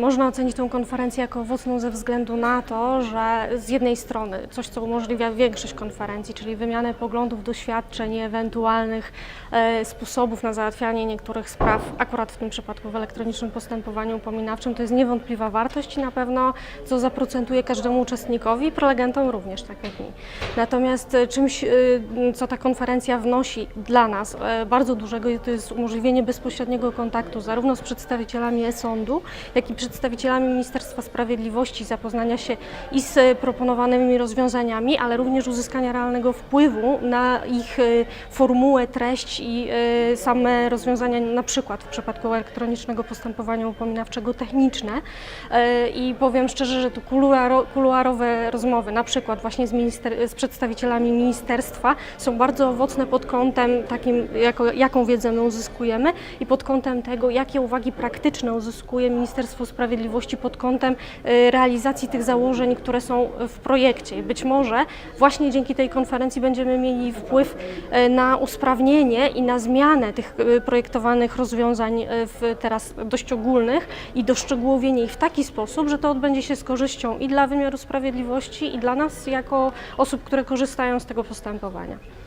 można ocenić tę konferencję jako owocną ze względu na to, że z jednej strony coś, co umożliwia większość konferencji, czyli wymianę poglądów, doświadczeń i ewentualnych e, sposobów na załatwianie niektórych spraw, akurat w tym przypadku w elektronicznym postępowaniu upominawczym, to jest niewątpliwa wartość i na pewno co zaprocentuje każdemu uczestnikowi prelegentom również, tak jak mi. Natomiast e, czymś, e, co ta konferencja wnosi dla nas bardzo dużego, to jest umożliwienie bezpośredniego kontaktu zarówno z przedstawicielami e-sądu, jak i przedstawicielami Ministerstwa Sprawiedliwości, zapoznania się i z proponowanymi rozwiązaniami, ale również uzyskania realnego wpływu na ich e, formułę, treść i e, same rozwiązania, na przykład w przypadku elektronicznego postępowania upominawczego techniczne. E, I powiem szczerze, że tu kuluaro, kuluarowe rozmowy, na przykład właśnie z, minister, z przedstawicielami ministerstwa, są bardzo owocne pod kątem takim, jako, jaką wiedzę my uzyskujemy i pod kątem tego, jakie uwagi praktyczne uzyskuje Ministerstwo Sprawiedliwości pod kątem e, realizacji tych założeń, które są w projekcie. Być może właśnie dzięki tej konferencji będziemy mieli wpływ e, na usprawnienie i na zmianę tych e, projektowanych rozwiązań w teraz dość ogólnych i doszczegółowienie ich w taki sposób, że to odbędzie się z korzyścią i dla wymiaru sprawiedliwości, i dla nas jako osób, które korzystają z tego postępowania.